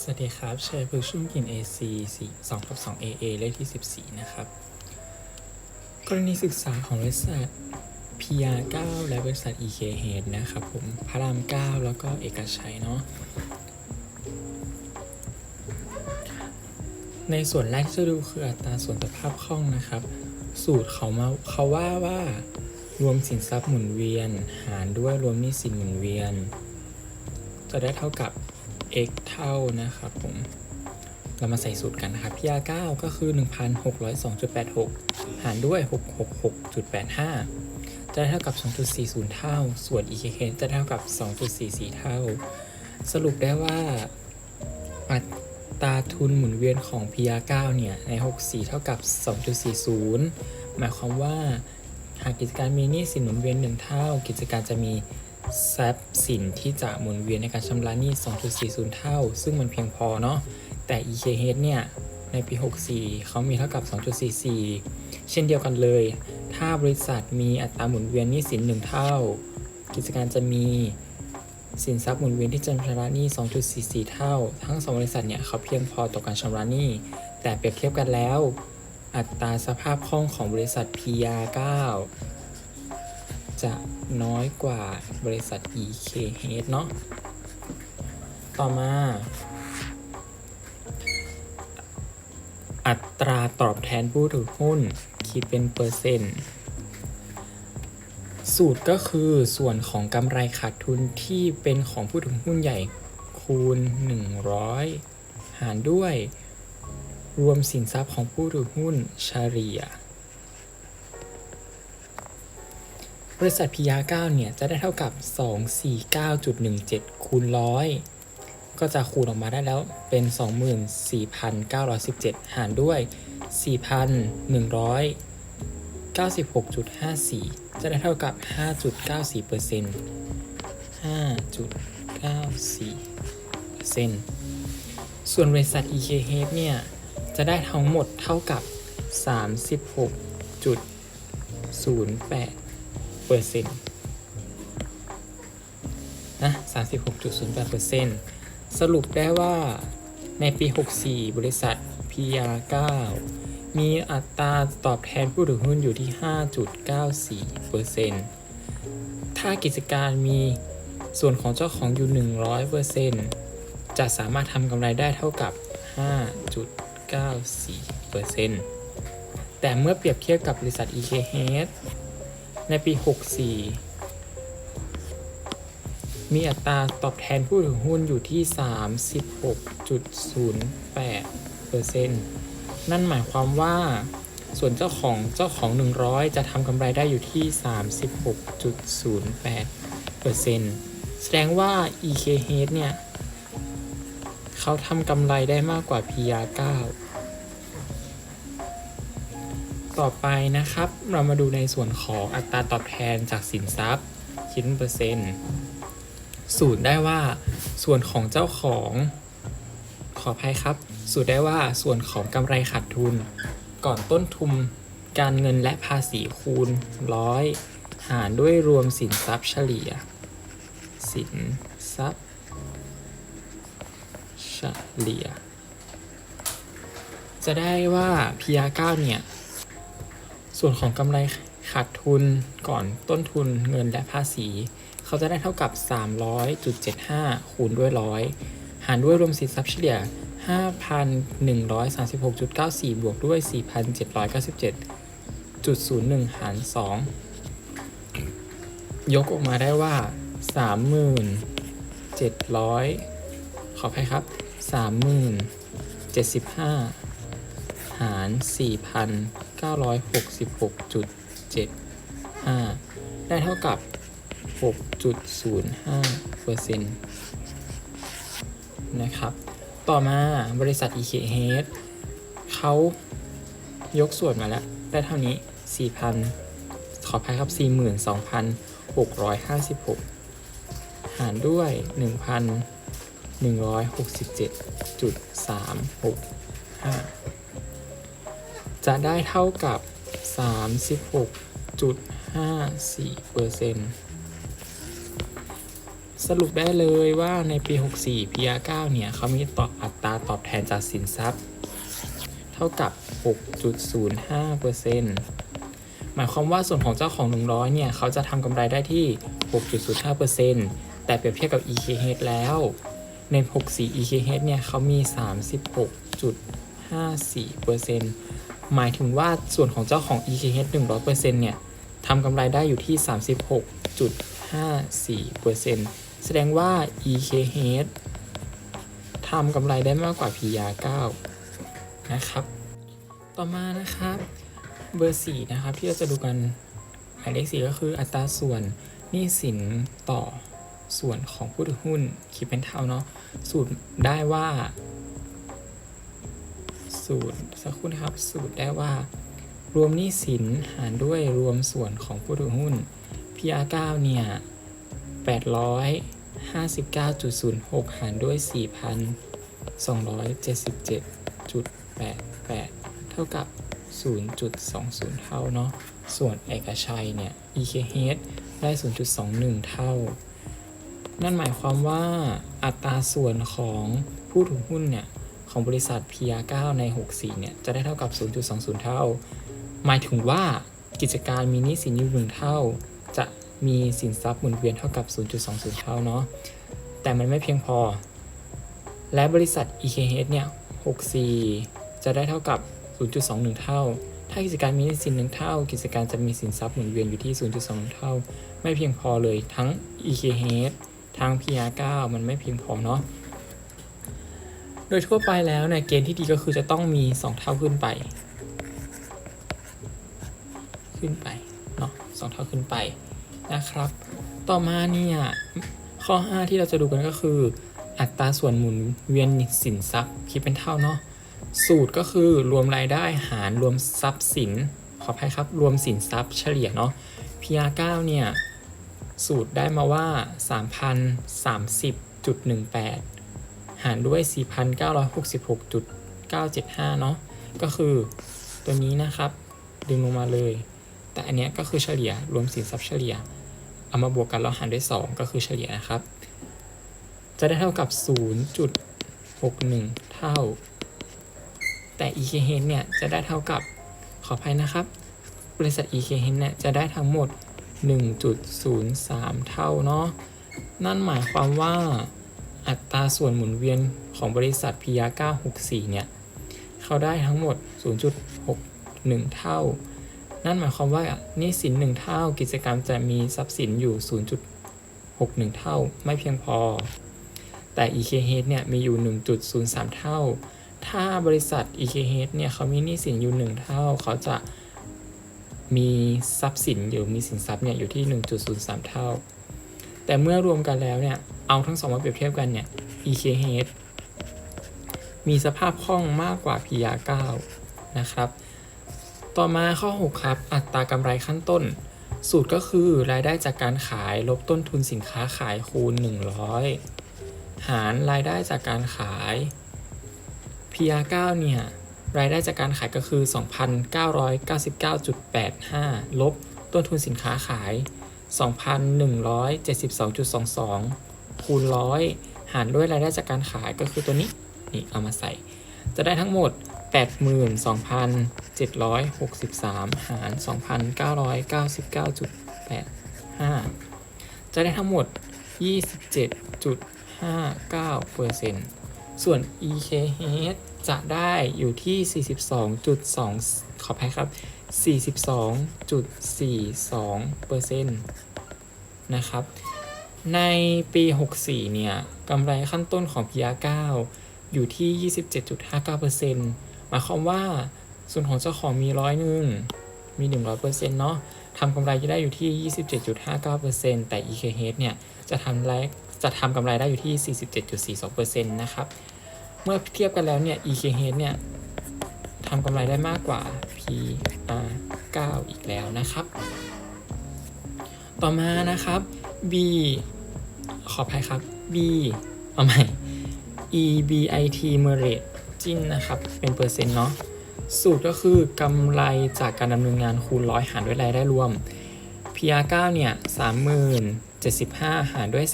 สวัสดีครับเชยพึกชุ่มกิน AC 4 2กับ2 AA เลขที่ 14 นะครับ กรณีศึกษาของบริษัท PR9 และบริษัท EK Head นะครับผมพระราม 9 แล้วก็เอกชัยเนาะในส่วนแรกที่จะดูคืออัตราส่วนสภาพคล่องนะครับ สูตรเขามาเขาว่าว่ารวมสินทรัพย์หมุนเวียน หารด้วยรวมหนี้สินหมุนเวียน จะได้เท่ากับ x เท่านะครับผม เรามาใส่สูตรกันนะครับ PR 9ก็คือ 1,602.86 หารด้วย 666.85 จะได้เท่ากับ 2.40 เท่า ส่วน EKK จะเท่ากับ 2.44 เท่า สรุปได้ว่าอัตราทุนหมุนเวียนของ PR 9เนี่ย ใน 64 เท่ากับ 2.40 หมายความว่า หากกิจการมีหนี้สินหมุนเวียน 1 เท่า กิจการจะมี ทรัพย์สินที่จะหมุนเวียนในการชำระหนี้ 2.40 เท่า ซึ่งมันเพียงพอเนาะ แต่ EKH เนี่ย ในปี 64 เขามีเท่ากับ 2.44 เช่นเดียวกันเลย ถ้าบริษัทมีอัตราหมุนเวียนหนี้สิน 1 เท่า กิจการจะมีสินทรัพย์หมุนเวียนที่จะชำระหนี้ 2.44 เท่า ทั้งสองบริษัทเนี่ยเขาเพียงพอต่อการชำระหนี้ แต่เปรียบเทียบกันแล้ว อัตราสภาพคล่องของบริษัท PR9 จะน้อยกว่าบริษัท EKH เนาะ ต่อมา อัตราตอบแทนผู้ถือหุ้น คิดเป็นเปอร์เซ็นต์ สูตรก็คือส่วนของกำไรขาดทุนที่เป็นของผู้ถือหุ้นใหญ่คูณ 100 หารด้วยรวมสินทรัพย์ของผู้ถือหุ้นเฉลี่ย บริษัท PR9 เนี่ยจะได้เท่ากับ 249.17 คูณร้อยก็จะคูณออกมาได้แล้วเป็น 24,917 หารด้วย 4,196.54 จะได้เท่ากับ 5.94% 5.94%ส่วนบริษัท EKH เนี่ย จะได้ทั้งหมดเท่ากับ 36.08 เปอร์เซ็นต์นะ36.08เปอร์เซ็นต์สรุปได้ว่าในปี 64 บริษัท PR9 มีอัตราตอบแทนผู้ถือหุ้นอยู่ที่ 5.94เปอร์เซ็นต์ถ้ากิจการมีส่วนของเจ้าของอยู่ 100เปอร์เซ็นต์จะสามารถทำกำไรได้เท่ากับ 5.94เปอร์เซ็นต์แต่เมื่อเปรียบเทียบกับบริษัท EKH ในปี 64 มีอัตราตอบแทนผู้ถือหุ้นอยู่ที่ 36.08%นั่นหมายความว่า ส่วนเจ้าของเจ้าของ 100 จะทำกำไรได้อยู่ที่ 36.08%แสดงว่า EKH เนี่ย เขาทำกำไรได้มากกว่า PR9 ต่อไปนะครับ เรามาดูในส่วนของอัตราตอบแทนจากสินทรัพย์คิดเป็นเปอร์เซ็นต์สูตรได้ว่าส่วนของเจ้าของขออภัยครับ สูตรได้ว่าส่วนของกำไรขาดทุน ก่อนต้นทุนการเงินและภาษีคูณร้อยหารด้วยรวมสินทรัพย์เฉลี่ย สินทรัพย์เฉลี่ย จะได้ว่า PR9 เนี่ย ส่วนของกำไรขาดทุนก่อนต้นทุนเงินและภาษี เขาจะได้เท่ากับ 300.75 คูณด้วยร้อยหารด้วยรวมสินทรัพย์เฉลี่ย 5,136.94 บวกด้วย 4,797.01 หาร 2 ยกออกมาได้ว่า 3,700 ขออภัยครับ 3,075 หาร 4,966.75 ได้เท่ากับ 6.05เปอร์เซ็นต์นะครับ ต่อมาบริษัท EKH เขายกส่วนมาแล้ว ได้เท่านี้ 4,000 ขออภัยครับ 42,656 หารด้วย 1,167.365 จะได้เท่ากับ 36.54เปอร์เซ็นต์สรุปได้เลยว่าในปี 64 PR9 เนี่ยเขามีต่ออัตราตอบแทนจากสินทรัพย์ เท่ากับ 6.05%หมายความว่าส่วนของเจ้าของ 100 เนี่ย เขาจะทำกำไรได้ที่ 6.05%แต่เปรียบเทียบกับ EKH แล้วใน 64 EKH เนี่ยเขามี 36.54% หมายถึงว่าส่วนของเจ้าของ EKH 100%เนี่ยทำกำไรได้อยู่ที่ 36.54%แสดงว่า EKH ทำกำไรได้มากกว่า PR9 นะครับ ต่อมานะครับเบอร์ 4 นะครับ ที่เราจะดูกันหมายเลข 4 ก็คืออัตราส่วนหนี้สินต่อส่วนของผู้ถือหุ้นคิดเป็นเท่าเนาะสูตรได้ว่า สูตรสักครู่นะครับ สูตรได้ว่า รวมหนี้สินหารด้วยรวมส่วนของผู้ถือหุ้น PR9 เนี่ย859.06 หารด้วย 4,277.88 เท่ากับ 0.20 เท่าเนาะ ส่วนเอกชัยเนี่ย EKH ได้ 0.21 เท่า นั่นหมายความว่าอัตราส่วนของผู้ถือหุ้นเนี่ย ของบริษัท PR9 ใน 64 เนี่ย จะได้เท่ากับ 0.20 เท่า หมายถึงว่ากิจการมีหนี้สินอยู่หนึ่งเท่า จะมีสินทรัพย์หมุนเวียนเท่ากับ 0.20 เท่าเนาะ แต่มันไม่เพียงพอ และบริษัท EKH เนี่ย 64 จะได้เท่ากับ 0.21 เท่า ถ้ากิจการมีหนี้สินหนึ่งเท่า กิจการจะมีสินทรัพย์หมุนเวียนอยู่ที่ 0.2 เท่า ไม่เพียงพอเลยทั้ง EKH ทั้ง PR9 มันไม่เพียงพอเนาะ โดยทั่วไปแล้วเนี่ยเกณฑ์ที่ดีก็คือจะต้องมี 2 เท่าขึ้นไป ขึ้นไปเนาะสองเท่าขึ้นไปนะครับ ต่อมาเนี่ยข้อ 5 ที่เราจะดูกันก็คือ อัตราส่วนหมุนเวียนสินทรัพย์คิดเป็นเท่าเนาะสูตรก็คือรวมรายได้หารรวมทรัพย์สินขออภัยครับรวมสินทรัพย์เฉลี่ยเนาะ PR9 เนี่ยสูตรได้มาว่า 3,030.18 หารด้วย 4,966.975 เนาะก็คือตัวนี้นะครับ ดึงลงมาเลย แต่อันเนี้ยก็คือเฉลี่ยรวมสินทรัพย์เฉลี่ย เอามาบวกกันแล้วหารด้วย 2 ก็คือเฉลี่ยนะครับ จะได้เท่ากับ 0.61 เท่า แต่ EKH เนี่ยจะได้เท่ากับขออภัยนะครับ บริษัท EKH เนี่ยจะได้ทั้งหมด 1.03 เท่าเนาะนั่นหมายความว่า อัตราส่วนหมุนเวียนของบริษัท PR964 เนี่ย เขาได้ทั้งหมด 0.61 เท่า นั่นหมายความว่านี่สิน 1 เท่า กิจกรรมจะมีทรัพย์สินอยู่ 0.61 เท่า ไม่เพียงพอ แต่ EKH เนี่ย มีอยู่ 1.03 เท่า ถ้าบริษัท EKH เนี่ย เขามีหนี้สินอยู่ 1 เท่า เขาจะมีทรัพย์สินอยู่มีสินทรัพย์เนี่ยอยู่ที่ 1.03 เท่า แต่เมื่อรวมกันแล้วเนี่ย เอาทั้งสองมาเปรียบเทียบกันเนี่ย EKH มีสภาพคล่องมากกว่า PR9 นะครับ ต่อมาข้อ 6 ครับ อัตรากำไรขั้นต้น สูตรก็คือรายได้จากการขายลบต้นทุนสินค้าขายคูณ 100 หารรายได้จากการขาย PR9 เนี่ย รายได้จากการขายก็คือ 2,999.85 ลบต้นทุนสินค้าขาย 2,172.22 คูณ100หารด้วยรายได้จากการขายก็คือตัวนี้นี่เอามาใส่ จะได้ทั้งหมด 82,763 หาร 2,999.85 จะได้ทั้งหมด 27.59%ส่วน EKH จะได้อยู่ที่ 42.2 ขออภัยครับ 42.42%นะครับ ในปี 64 เนี่ยกำไรขั้นต้นของ PR9 อยู่ที่ 27.59%หมายความว่าส่วนของเจ้าของมีร้อยหนึ่งมี 100%เนาะทำกำไรจะได้อยู่ที่ 27.59%แต่ EKH เนี่ยจะทำไรจะทำกำไรได้อยู่ที่ 47.42%นะครับ เมื่อเทียบกันแล้วเนี่ย EKH เนี่ยทำกำไรได้มากกว่า PR9 อีกแล้วนะครับ ต่อมานะครับ B ขออภัยครับ B เอาใหม่ EBIT Merit จิ้นนะครับ เป็นเปอร์เซ็นต์เนาะสูตรก็คือกำไรจากการดำเนินงานคูณร้อยหารด้วยรายได้รวม PR9 เนี่ย30,000 75 หารด้วย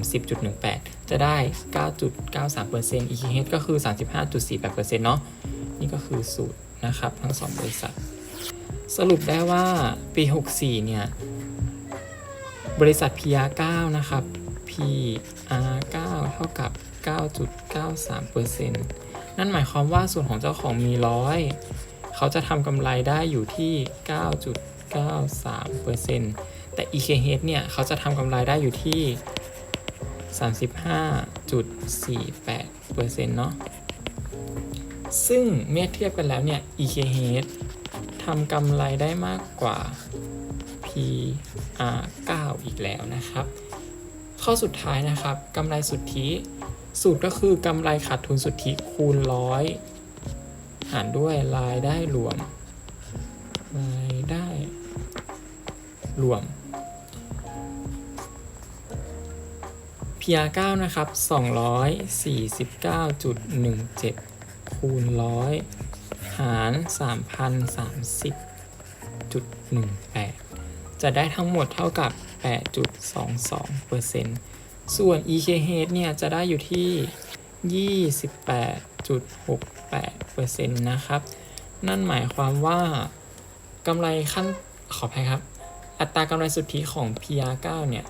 3,030.18 จะได้ 9.93% EKH ก็คือ 35.48%เนาะนี่ก็คือสูตรนะครับ ทั้ง 2 บริษัท สรุปได้ว่าปี 64 เนี่ย บริษัท PR9 นะครับ PR9 เท่ากับ 9.93%นั่นหมายความว่าส่วนของเจ้าของมีร้อยเขาจะทำกำไรได้อยู่ที่ 9.93%แต่ EKH เนี่ย เขาจะทำกำไรได้อยู่ที่ 35.48%เนาะซึ่งเมื่อเทียบกันแล้วเนี่ย EKH ทำกำไรได้มากกว่า PR9 อีกแล้วนะครับ ข้อสุดท้ายนะครับกำไรสุทธิ สูตรก็คือกำไรขาดทุนสุทธิคูณร้อยหารด้วยรายได้รวมรายได้รวม PR9 นะครับ 249.17 คูณร้อยหาร 3,030.18 จะได้ทั้งหมดเท่ากับ 8.22%ส่วน EKH เนี่ยจะได้อยู่ที่ 28.68%นะครับ นั่นหมายความว่ากำไรขั้นขออภัยครับ อัตรากำไรสุทธิของ PR9 เนี่ย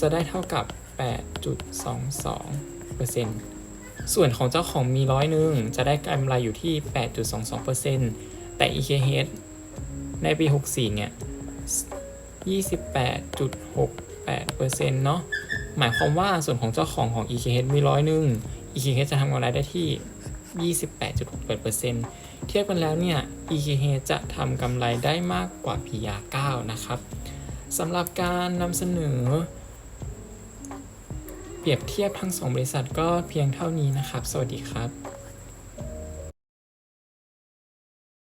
จะได้เท่ากับ 8.22%ส่วนของเจ้าของมีร้อยหนึ่งจะได้กำไรอยู่ที่ 8.22%แต่ EKH ในปี 64 เนี่ย 28.68%เนาะหมายความว่าส่วนของเจ้าของของ EKH มีร้อยหนึ่ง EKH จะทำกำไรได้ที่ 28.68%เทียบกันแล้วเนี่ย EKH จะทำกำไรได้มากกว่า PR9 นะครับสำหรับการนำเสนอ เปรียบเทียบทั้งสองบริษัทก็เพียงเท่านี้นะครับ สวัสดีครับ